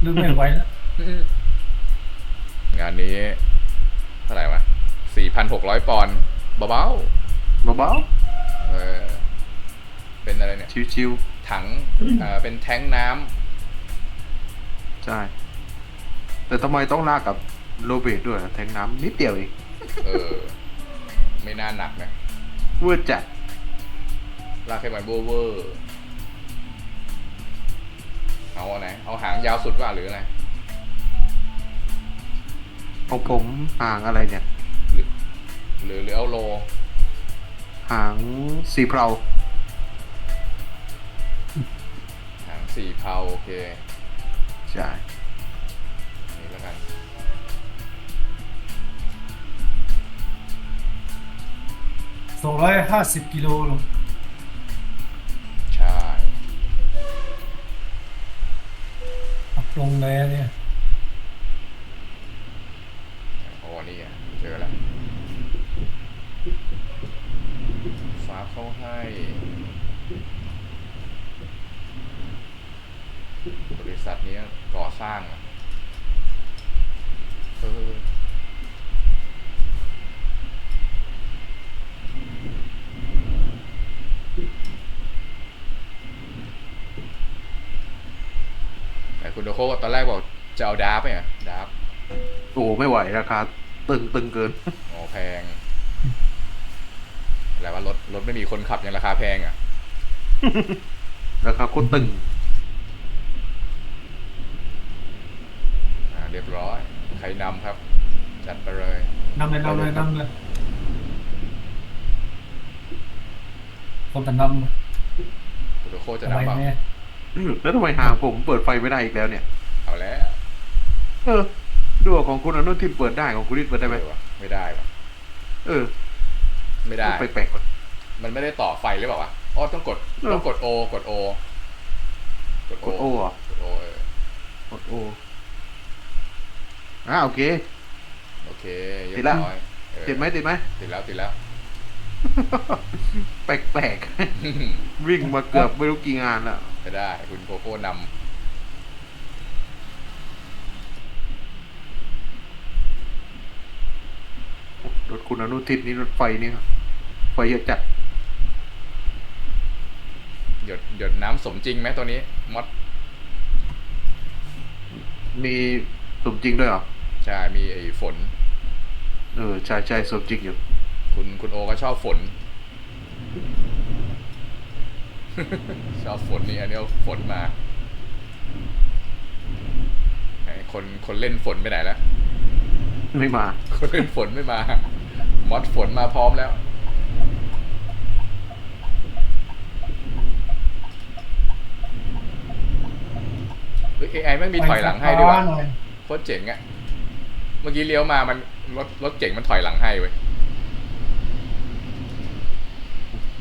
เริ่มไม่ไหวแล้วงานนี้ เท่าไหร่วะ4,600ปอนด์เบาเบาๆเออเป็นอะไรเนี่ย ๆชิวถังเอ่อเป็นแท้งน้ำๆ ใช่ แต่ทำไมต้องลากกับโรเบตด้วยอะแทงน้ำนิดเดียวเองเออ ไม่น่าหนักนะเวอร์จัดลากให้มันเวอร์เวอร์ เอาอันไหนเอาหางยาวสุดว่าหรืออะไร ของผมห่างอะไรเนี่ย หรือหรือหรือเอาโลห่างสีเพราหางสี่เพาโอเคใช่อันนี้แล้วกัน สองร้อยห้าสิบกิโลลงใอัพลงเลยเนี่ย โอ้นี่ไงเจอแล้วฟ้าเข้าให้ บริษัทนี้ก่อสร้างอะ คุณโดโคตอนแรกบอกจะเอาดาร์ฟไหมอะดาร์ฟโอ้ไม่ไหวราคาตึงตึงเกินอ๋อแพงอะไรว่ารถรถไม่มีคนขับยังราคาแพงอะ ราคาโคตรตึง อ่า เรียบร้อย ใครนำครับ จัดไปเลยนำเลยนำเลยนำเลยคนแต่นคุณโดโคำจะทำไมนำเปล่าเนี่ย แล้วทำไมห่างผมเปิดไฟไม่ได้อีกแล้วเนี่ย เอาแล้วเออดูของคุณอนุทินเปิดได้ของคุณนิดเปิดได้ไหมเออวะไม่ได้วะเออ ไม่ได้ไปแปลกๆว่ะมันไม่ได้ต่อไฟหรือเปล่าวะอ๋อต้องกดเออต้องกดโอกดโอกดกดโอเหรอกดโอเออกดโออ่าโอเค โอเคเรีติยดบละร้อยเออติดไหมติดไหมติดแล้วติดแล้วแปลกๆวิ่งมาเกือบไม่รู้กี่งานแล้ว จะได้ คุณโคโค่นรถคุณอนุทินนี่รถไฟนี่ไฟเยอะจัดำหยดหยดน้ำสมจริงไหมตัวนี้มอดมีสมจริงด้วยเหรอ ใช่ มีไอ้ฝน เออ ใช่ใช่สมจริงอยู่ คุณคุณโอก็ชอบฝน ชอบฝนนี่อันนี้เอาฝนมาไหนคนคนเล่นฝนไปไหนแล้วไม่มา คนเล่นฝนไม่มามอดฝนมาพร้อมแล้วเฮ้ย AI แม่งมีถอยหลังให้ด้วยไปว่ะหน่อยโคตรเจ๋งอะเมื่อกี้เลี้ยวมามันรถรถเจ๋งมันถอยหลังให้เว้ย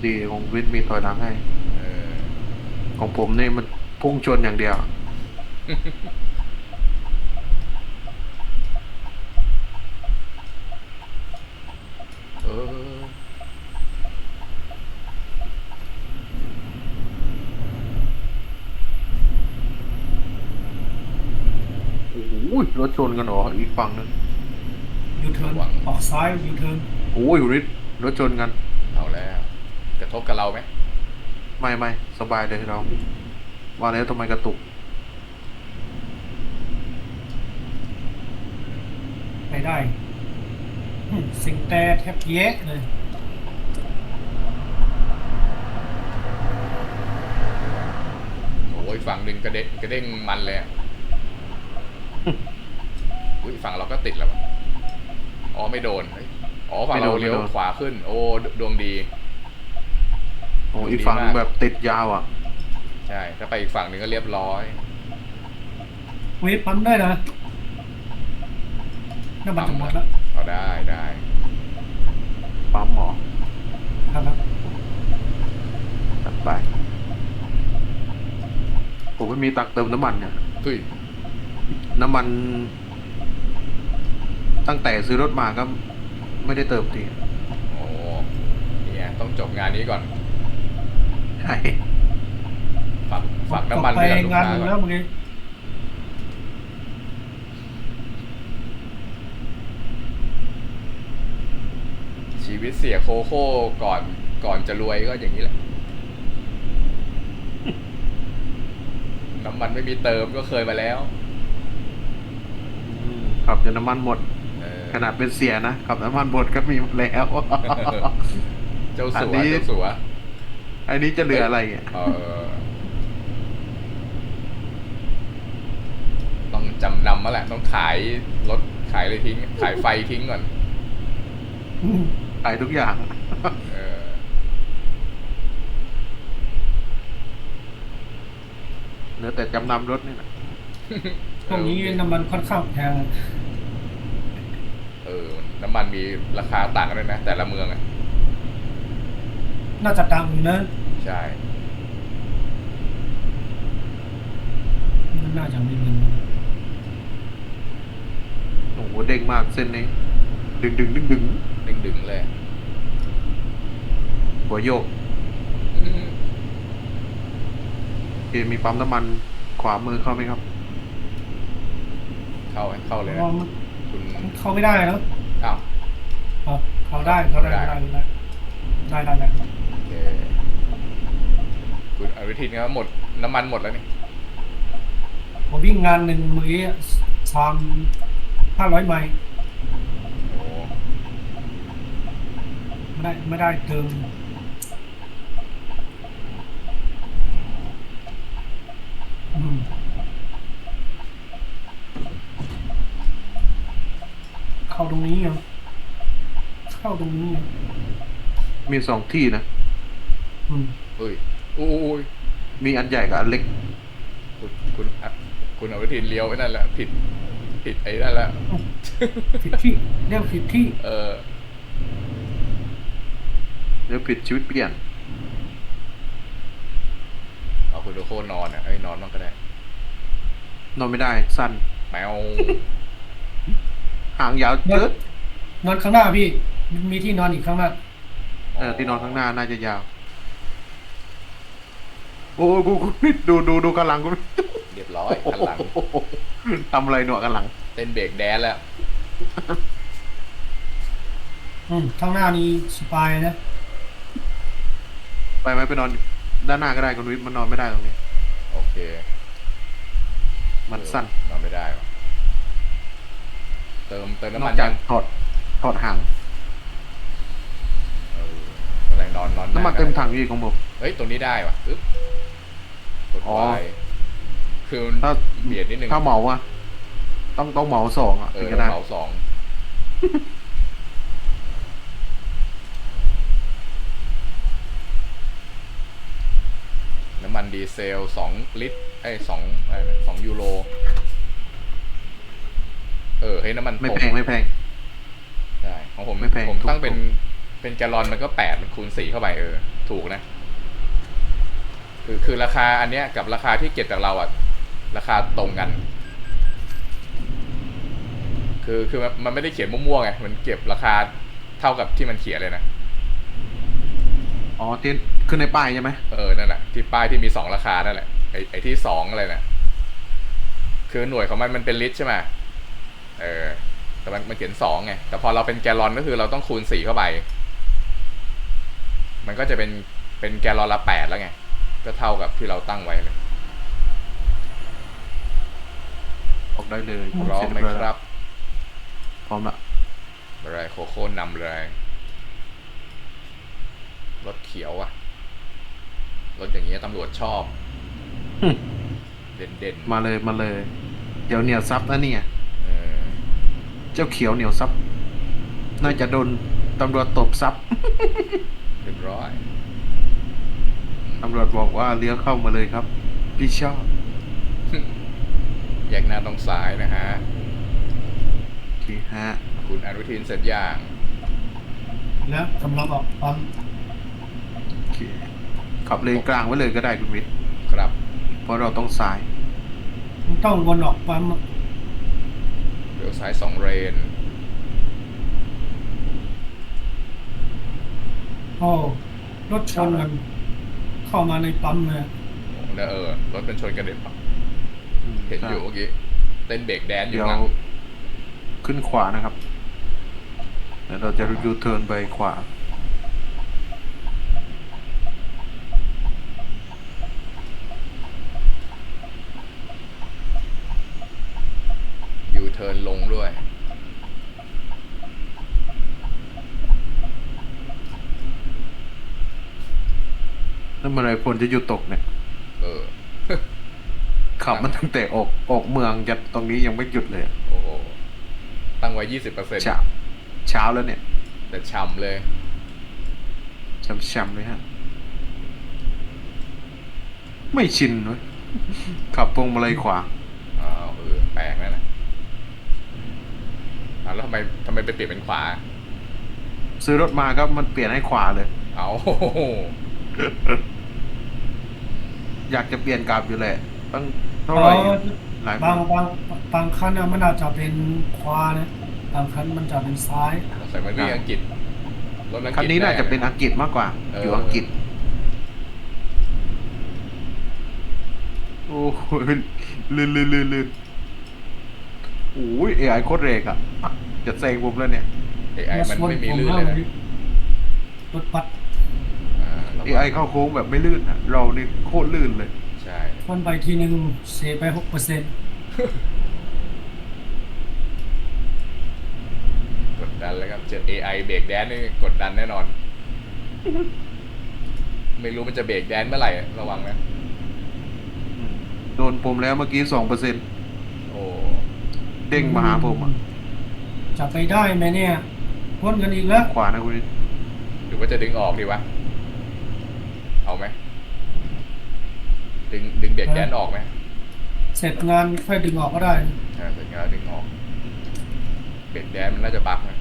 ดีของวินมีถอยหลังให้เออ ของผมนี่มันพุ่งชนอย่างเดียว เออ โอ้ยรถชนกันเหรอ อีกฝั่งนึงยูเทิร์นออกซ้ายยูเทิร์นโอ้ยคุณนิดรถชนกัน เอาแล้วกระทบกับเราไหมไม่ไม่ สบายเลยเราว่าแล้วทำไมกระตุก ไปได้อืมสิงแต่แทบแยะเลย โอ้ยฝั่งหนึ่งกระเด้งกระเด้งมันเลยอะอุ้ยฝั่งเราก็ติดแล้วอะอ๋อไม่โดนเฮ้ยอ๋อฝั่งเราไม่โดนเลี้ยวไม่โดน ขวาขึ้น โอ้ดดวงดีโอ้อีกฝั่งนึงดีมากแบบติดยาวอะ ใช่ถ้าไปอีกฝั่งหนึ่งก็เรียบร้อย เวฟปั๊มได้นะน้ำมันจะหมดแล้วเอาได้ได้ปั๊มหมอครับแล้วจัดไป ผมไม่มีตังค์เติมน้ำมันเนี่ยเฮ้ยน้ำมัน ตั้งแต่ซื้อรถมาก็ไม่ได้เติมทีโอ้เนี่ยต้องจบงานนี้ก่อน ไหฝักฝักน้ำมันไปไปกังานค้าแล้วเมื่อกี้ชีวิตเสียโคโค่ก่อนก่อนจะรวยก็อย่างนี้แหละ น้ำมันไม่มีเติมก็เคยมาแล้วขับจนน้ำมันหมดขนาดเป็นเสียนะขับน้ำมันหมดก็มีแล้ว เจ้าสัวเจ้าสัว อันนี้จะเหลืออะไรอะ เออต้องจำนำมาแหละ ต้องขายรถขายเลยทิ้ง ขายไฟทิ้งก่อนอืมขายทุกอย่าง เออ เหลือแต่จำนำรถนี่แหละช่วงนี้น้ำมันค่อนข้างแพง เออ น้ำมันมีราคาต่างกันด้วยนะ แต่ละเมืองอะ น่าจะดังอยู่นะใช่มันน่าจะไม่มีโอ้โหเด้งมากเส้นนี้ ดึงดึงดึงดึงดึงดึงๆเลยหัวโยกอืมโอเคมีปั๊มน้ำมันขวามือเข้าไหมครับ เข้าเข้าเลยเพนะราะมันคุณมันเข้าไม่ได้แล้วอ้าวอ๋อเข้าได้เข้าได้ได้ ได้ได้ได้ได้โอเคคุณอนุทินก็หมดน้ำมันหมดแล้วนี่ผมวิ่งงานหนึ่งมื้อสามห้าร้อยไมล์โอ้ไม่ได้ไม่ได้เติมอืมเข้าตรงนี้เหรอเข้าตรงนี้เหรอ มีสองที่นะอืมเฮ้ยอุ้ยมีอันใหญ่กับอันเล็ก คุณคุณอะคุณอนุทินเลี้ยวไอ้นั่นแหละผิด ผิดไอ้นั่นแหละผิดที่เรียกผิดที่ เออเดี๋ยวผิดชีวิตเปลี่ยนเอาคุณโดโคนอนอะเอ้ยนอนมันก็ได้นอนไม่ได้ สั้นแมวหางยาวเจิดนอนข้างหน้าพี่ มีที่นอนอีกข้างหน้า เออที่นอนข้างหน้าน่าจะยาว โอ้ยกูกูดูดูดูกันหลังกูเรียบร้อยคันหลังทำอะไรหนวกกันหลัง เต้นเบรกแดนแล้ว อืมข้างหน้านี้สบายนะ ไปไหมไปนอนด้านหน้าก็ได้คุณวิทย์มันนอนไม่ได้ตรงนี้ โอเคมันสั้นนอนไม่ได้วะเติมเติมนน้ำอมักนจายักงถอดถอดหาง เอออะไรนอนนอนน้ำมันได้เต็มถังอยู่อีกของผม เฮ้ย ตรงนี้ได้ว่ะอึ๊บกดอ๋อ ไวคือมันถ้าเบียดนิดนึงถ้าเหมาอะต้องต้องเหมาสองอะเอถึองจะได้ เหมาสองน้ำมันดีเซลสองลิตรไอ้ยสองอะไรนะสองยูโร เออเฮ้ยน้ำมันไม่ผมแพงไม่แพง ใช่ของผมไม่แพงผมถูกตั้งเป็นถูก เป็นแกลลอนมันก็แปดมันคูณสี่เข้าไปเออ ถูกนะ คือคือราคาอันเนี้ยกับราคาที่เก็บจากเราอะราคาตรงกัน คือคือมันมันไม่ได้เขียนมั่วๆไงมันเก็บราคาเท่ากับที่มันเขียนเลยนะอ๋อที่ขึ้นในป้ายใช่ไหมเออนั่นแหละที่ป้ายที่มีสองราคานั่นแหละไอไอที่สองอะไรนะคือหน่วยของมันมันเป็นลิตรใช่ไหมเออแต่มันมันเขียนสองไงแต่พอเราเป็นแกลลอนก็คือเราต้องคูณสี่เข้าไป มันก็จะเป็นเป็นแกลลอนละแปดแล้วไง ก็เท่ากับที่เราตั้งไว้เลย ออกได้เลยพร้อมไหมครับ พร้อมละอะไรโคโค่นำเลยรถเขียวอะรถอย่างเงี้ยตำรวจชอบหึเด่นเด่นๆมาเลยมาเลย เดี๋ยวเหนียวซับนะเนี่ยเออเจ้าเขียวเหนียวซับ น่าจะโดนตำรวจตบซับ เรียบร้อยตำรวจบอกว่าเลี้ยวเข้ามาเลยครับ พี่ชอบแยกหน้าต้องซ้ายนะฮะ โอเคฮะ คุณอนุทินเสร็จย่างแล้วกำลังออกปั๊มโอเคขับเลนกลางไว้เลยก็ได้คุณวิทย์ครับเพราะเราต้องซ้ายมันต้องวนออกปั๊มอะเลี้ยวซ้ายสองเลน โอ้รถชนกันเข้ามาในปั๊มเลยโอ้แล้วเออรถเป็นชนกันเด็นปะอืมเห็นใช่อยู่เมื่อกี้เต้นเบรกแดนอยู่เดี๋ยวข้างหลังขึ้นขวานะครับ แล้วเราจะยูเทิร์นไปขวา ยูเทิร์นลงด้วย แล้วเมื่อไหรฝนจะหยุดตกเนี่ย เออ ขับมันตั้งแต่ออกออกเมืองยันตรงนี้ยังไม่หยุดเลยอะโอ้โห ตั้งไว้ยี่สิบเปอร์เซ็นต์เช้าเช้าแล้วเนี่ย แต่ช่ำเลยช้ำๆเลยฮะ ไม่ชินเว้ยขับพวงมาลัยขวาอ้าวเออ แปลกนั่นนะอ้าวแล้วทำไมทำไมไปเปลี่ยนเป็นขวา ซื้อรถมาก็มันเปลี่ยนให้ขวาเลย เอา อยากจะเปลี่ยนกลับอยู่แหละตั้งเท่าเอไหร่อหลายบางบางบางคันอะมันอาจจะเป็นขวานะบางคันมันจะเป็นซ้ายใส่มันวิ่งอังกฤษรถอังกฤษคันนี้น่าจะเป็นแอังกฤษมากกว่าเออออยู่อังกฤษ โอ้โหลื่นลื่นลื่นลื่นโอ้ยเอไอโคตรเรกอะ จะแซงผมแล้วเนี่ย เอไอมันไม่มีลื่นเลยนะรถปัด อ่าระวังเอไอเข้าโค้งแบบไม่ลื่นอะเรานี่โคตรลื่นเลย ใช่ คนไปทีหนึ่งเสียไปหกเปอร์เซ็นต์กดดันแล้วครับเจอ AI เบรกแดนนี่กดดันแน่นอน ไม่รู้มันจะเบรกแดนเมื่อไหร่ระวังนะ โดนผมแล้วเมื่อกี้สองเปอร์เซ็นโอ้เด้งมาหาผมอะจะไปได้ไหมเนี่ยพ้นกันอีกแล้วขวานะคุณนิดหรือว่าจะดึงออกดีวะ เอาไหมดึงดึงเบรกแดนออกไหมเสร็จงานค่อยดึงออกก็ได้อ่าเสร็จงานดึงออกเบรกแดนมันน่าจะบักนะ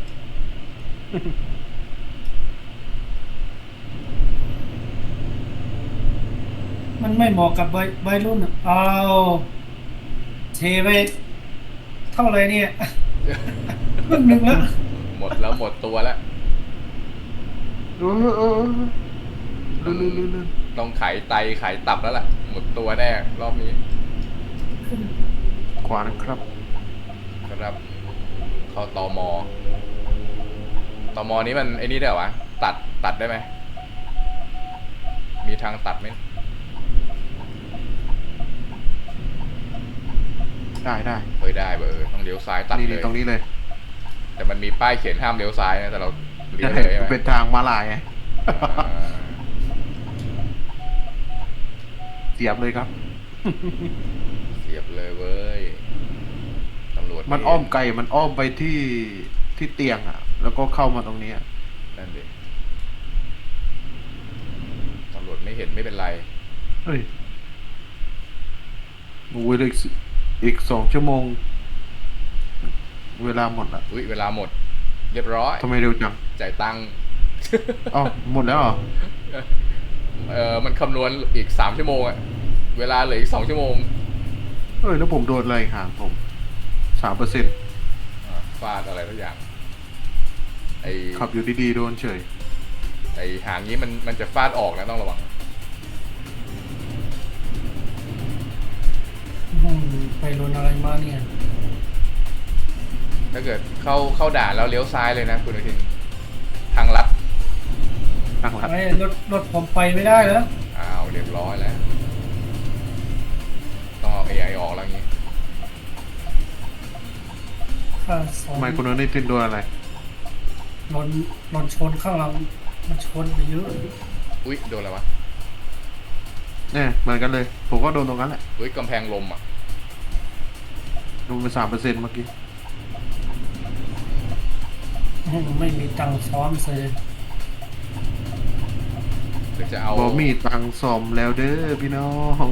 มันไม่เหมาะกับวัยวัยรุ่นอะเอาเทไปเท่าไหรเนี่ยครึ่งหนึ่งแล้วหมดแล้วหมดตัวแล้ว เออ ต้องขายไตขายตับแล้วล่ะ หมดตัวแน่รอบนี้ ขวานะครับครับเข้าตอมอตอมอนี้มันไอ้นี่ได้เหรอวะ ตัดตัดได้ไหม มีทางตัดไหมได้ได้เฮ้ยได้เบอร์ต้องเลี้ยวซ้ายตัดนี่เลนี่ย ตรงนี้เลยแต่มันมีป้ายเขียนห้ามเลี้ยวซ้ายนะแต่เราเลี้ยวเลยใช่ไหมเป็นทางมาลายไง อ่า เสียบเลยครับ เสียบเลยเว้ยตำรวจมันอ้อมไกลมันอ้อมไปที่ที่เตียงอะ แล้วก็เข้ามาตรงนี้อะนั่นดิตำรวจไม่เห็นไม่เป็นไรเฮ้ยโอ้ยเหลืออีกสิอีกสองชั่วโมง เวลาหมดละอุ้ยเวลาหมด เรียบร้อยทำไมเร็วจังจ่ายตังค์อ๋อหมดแล้วเหรอ เออมันคำนวณอีกสามชั่วโมงอะเวลาเหลืออีกสองชั่วโมงเอ้ยแล้วผมโดนอะไรห่างผมสามเปอร์เซ็นต์อ่าฟาดอะไรทุกอย่าง ไอขับอยู่ดีๆโดนเฉย ไอหางนี้มันมันจะฟาดออกนะต้องระวัง อืมไปโดนอะไรมาเนี่ย ถ้าเกิดเข้าเข้าด่านแล้วเลี้ยวซ้ายเลยนะคุณอนุทินทางลัด ตั้งหลักไอ้รถรถผมไปไม่ได้แล้วอ้าวเรียบร้อยแล้ว ต้องเอา AI ออกแล้วงี้ค่าสองทำไมคุณนิตินโดนอะไร หล่นหล่นชนข้างหลังมันชนไปเยอะอุ้ยโดนอะไรวะเนี่ยเหมือนกันเลย ผมก็โดนตรงนั้นแหละอุ้ยกำแพงลมอะโดนไปสามเปอร์เซ็นต์เมื่อกี้ อืมไม่มีตังค์ซ้อมเลย เดี๋ยวจะเอาบอมีตังค์ซ่อมแล้วเด้อพี่น้อง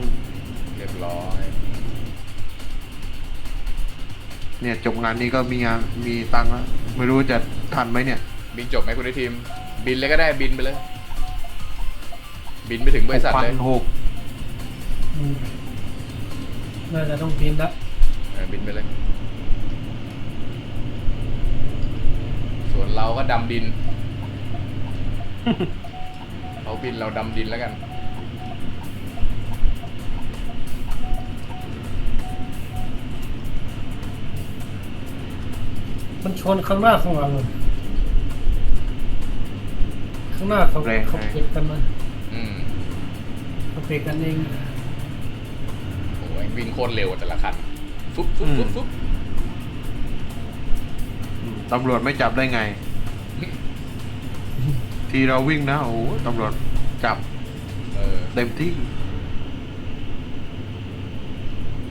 เรียบร้อย เนี่ยจบงานนี้ก็มีงานมีตังค์แล้วไม่รู้จะทันไหมเนี่ย บินจบไหมคุณอนุทินบินเลยก็ได้บินไปเลย บินไปถึงบริษัทพันเลยหกอืมน่าจะต้องบินละเออบินไปเลย ส่วนเราก็ดำดิน เขาบินเราดำดินแล้วกัน มันชนข้างหน้าข้างหลังเลยางหน้าเขาแรงเขาแรงเก็บกันมาอืมเขาเก็บกันเองโอ้ยวิ่งโคตรเร็วแต่ละคันฟุ๊บฟุ๊บฟุ๊บฟุ๊บอืมตำรวจไม่จับได้ไง ทีเราวิ่งนะโอ้โหตำรวจจับเออเต็มที่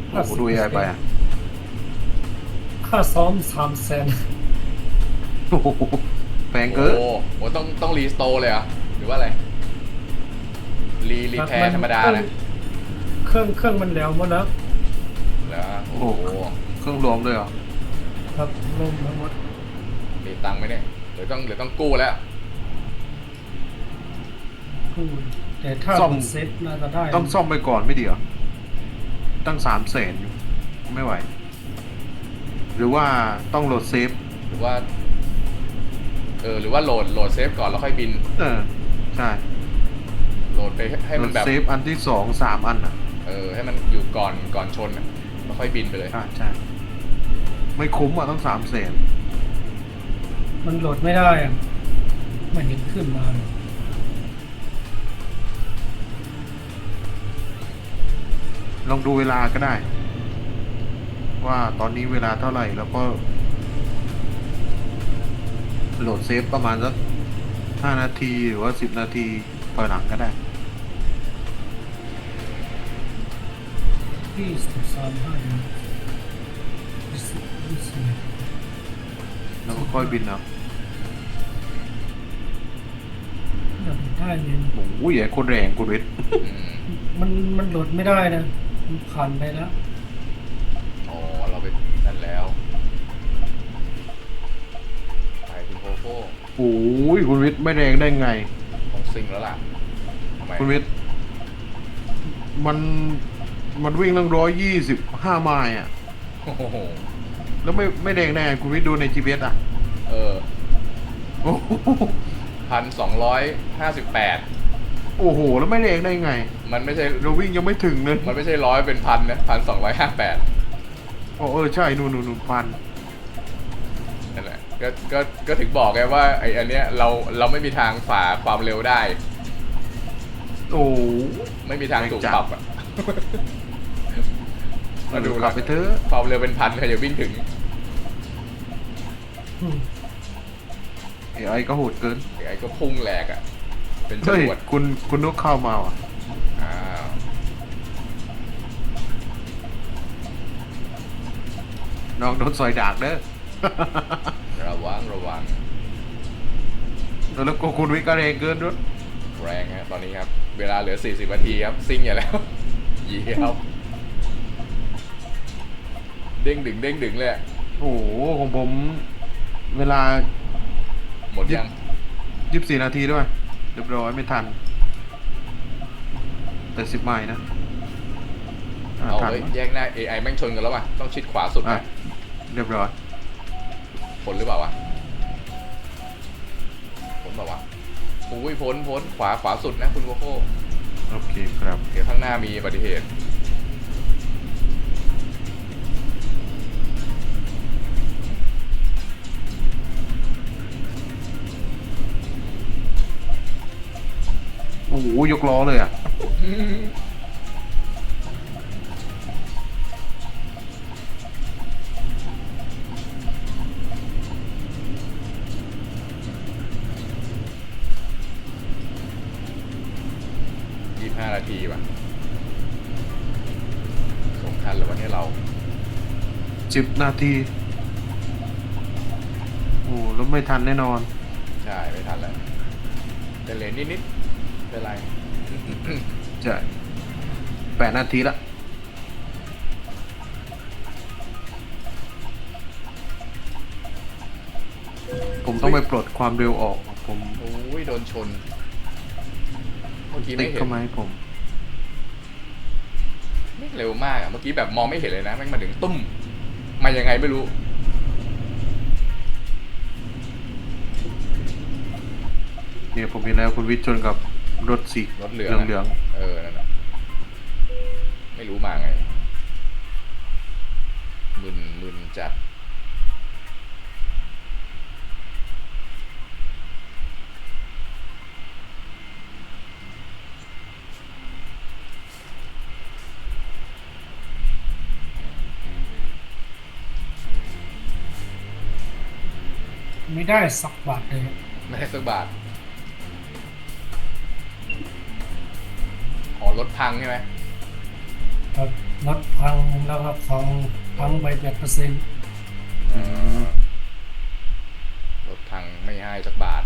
โอ้โหดู AI ไปอะค่าซ้อมสามแสนโอ้โหแพงเกินโอ้โหต้องต้องรีสโตร์เลยเหรอหรือว่าอะไร รีรีแพร์ธรรมดานะเครื่องเครื่องมันแล้วหมดแล้วแล้วโอ้โหเครื่องรวมเลยเหรอครับลงทั้งหมดมีตังค์ไหมเนี่ยเดี๋ยวต้องเดี๋ยวต้องกู้แล้ว คู่แต่ถ้าซ่อมมันเซ็ตน่าจะได้ต้องซ่อมไปก่อนไม่ดีเหรอตั้งสามแสนอยู่ไม่ไหว หรือว่าต้องโหลดเซฟ หรือว่า เออ หรือว่าโหลดโหลดเซฟก่อนแล้วค่อยบิน เออ ใช่โหลดไปให้ให้โหลมันดแบบเซฟอันที่สองสามอันอะ เออให้มันอยู่ก่อนก่อนชนอะแล้วค่อยบินไปเลย ใช่ใช่ไม่คุ้มอะต้องสามแสนมันโหลดไม่ได้อะไม่เห็นขึ้นมาเลย ลองดูเวลาก็ได้ ว่าตอนนี้เวลาเท่าไหร่แล้วก็ โหลดเซฟประมาณสักห้านาที หรือว่าสิบนาทีถอยหลังก็ได้ยี่สิบสามห้ายี่สิบยี่สิบแล้วก็ค่อยบินเอายังได้เลยโอ้ยไอ้คนแรงคุณวิทย์อืมมันมันโหลดไม่ได้นะมัน ผ่านไปแล้ว อ๋อ เราไปนั่นแล้วไปคุณโคโค่โอ้ยคุณวิทย์ไม่แรงได้ไง ต้องซิงแล้วล่ะทำไมคุณวิทย์มันมันวิ่งตั้งร้อยยี่สิบห้าไมล์อะ โอ้โหแล้วไม่ไม่แรงแน่คุณวิทย์ดูใน GPS อะเออโอ้โหพันสองร้อยห้าสิบแปด โอ้โห แล้วไม่แรงได้ไง มันไม่ใช่ เราวิ่งยังไม่ถึงเลยมันไม่ใช่ร้อยเป็นพันนะพันสองร้อยห้าแปดโอ้เออใช่นู่นนู่นนู่นพันนั่นแหละก็ก็ก็ถึงบอกไงว่าไออันเนี้ยเราเราไม่มีทางฝ่าความเร็วได้ โอ้ไม่มีทางถูกแรงจัดปรับอะมาดูขันะบไปเถอะความเร็วเป็นพันใครจะวิ่งถึงอืมเอไอก็โหดเกินไอ้ก็พุ่งแหลกอะ เป็นจเฮ้ยรวดคุณคุณนกเข้ามาว่ะอ้าวน้องโดนซอยดากเด้อ ระวังระวังแล้วก็คุณวิทย์ก็แรงเกินด้วยแรงฮะตอนนี้ครับ เวลาเหลือ 40นาทีครับ ซิ่งอย่าแล้ว เหยียบเด้งดึงเด้งดึงเลยอะโอ้โหของผม เวลาหมดยัง ยี่สิบสี่นาทีด้วย เรียบร้อยไม่ทันแต่สิบไมล์นะอะเอาทันเลยแยกหน้า AI แม่งชนกันแล้วว่ะต้องชิดขวาสุดอะนะเรียบร้อย ผลหรือเปล่าวะผลเปล่าวะอุ้ยพ้นพ้นขวาขวาสุดนะคุณโกโก้โอเคครับ เดี๋ยวข้างหน้ามีอุบัติเหตุ หยกล้อเลยอะยี่ห้านาทีว่ะส่งทันหรือวันนี้เรา สิบนาที โอ้แล้วไม่ทันแน่นอน ใช่ ไม่ทันแล้วเป็นเลนนิดๆ เป็นไร ใช่แปดนาทีละผมต้องไปปลดความเร็วออก ผมโอ้ยโดนชน เมื่อกี้ติไม่ดเห็นเข้ามาให้ผม ไม่เร็วมากอะเมื่อกี้แบบมองไม่เห็นเลยนะแม่งมาถึงตุ้ม มายังไงไม่รู้ เนี่ยผมเห็นแล้วคุณวิทย์ชนกับ รถสีรถเหลืองเหลืองเออนั่นแหละไม่รู้มาไงมึนมึนจัดไม่ได้สักบาทเลย ไม่ได้สักบาท รถพังใช่ไหมครับรถพังแล้วครับของพังไปแปดเปอร์เซ็นต์เออรถพังไม่ให้สักบาท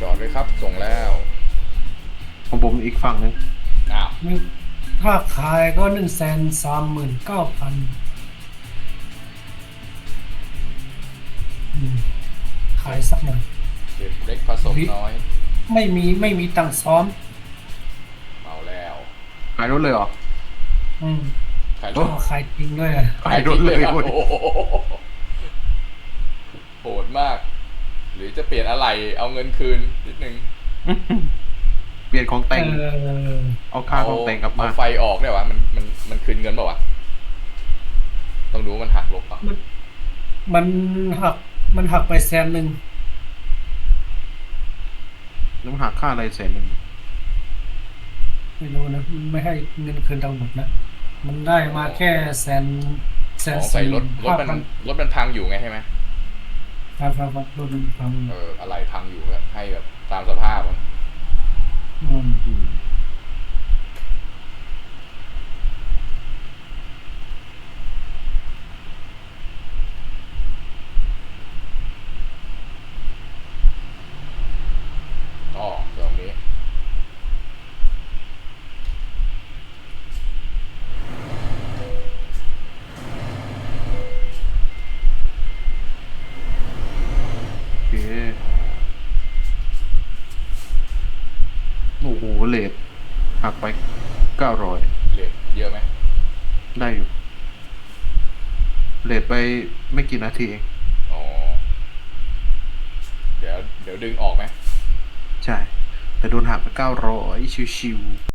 จอดเลยครับ ส่งแล้วของผมอีกฝั่งหนึงอ้าวถ้าขายก็หนึ่งแสนสามหมื่นเก้าพันขายสักหน่อย เด็กเล็กผสมน้อย ไม่มีไม่มีตังค์ซ้อม เอาแล้วขายรถเลยเหรอ อืมขายรโอ้ถก็ขายจริงด้วยอะขายรถเลยครับเว้ยโอ้โหโหดมาก หรือจะเปลี่ยนอะไรเอาเงินคืนนิดนึงเปลี่ยนของแต่ง เออเอาค่าของแต่งกลับมา เอาไฟออกเนี่ยวะมันมันมันคืนเงินเปล่าวะต้องดูว่ามันหักลบเปล่ะมันมันหักมันหักไปแสนหนึ่ง แล้วมันหักค่าอะไรแสนหนึ่งไม่รู้นะมันไม่ให้เงินคืนทั้งหมดนะ มันได้มาแค่แสนแสขนองใส่รถรถห้ามันพันรถมันพังอยู่ไงใช่ไหมครับครับครับรถมันพังเอออะไรพังอยู่ก็ให้แบบตามสภาพมันอืม อืม อ๋อตรงนี้ โอเคโอ้โหเลทหักไปเก้าร้อยเลทเยอะไหมได้อยู่เลทไปไม่กี่นาทีเองอ๋อ เดี๋ยว เดี๋ยวดึงออกไหมใช่ แต่โดนหักไปเก้าร้อยชิวๆ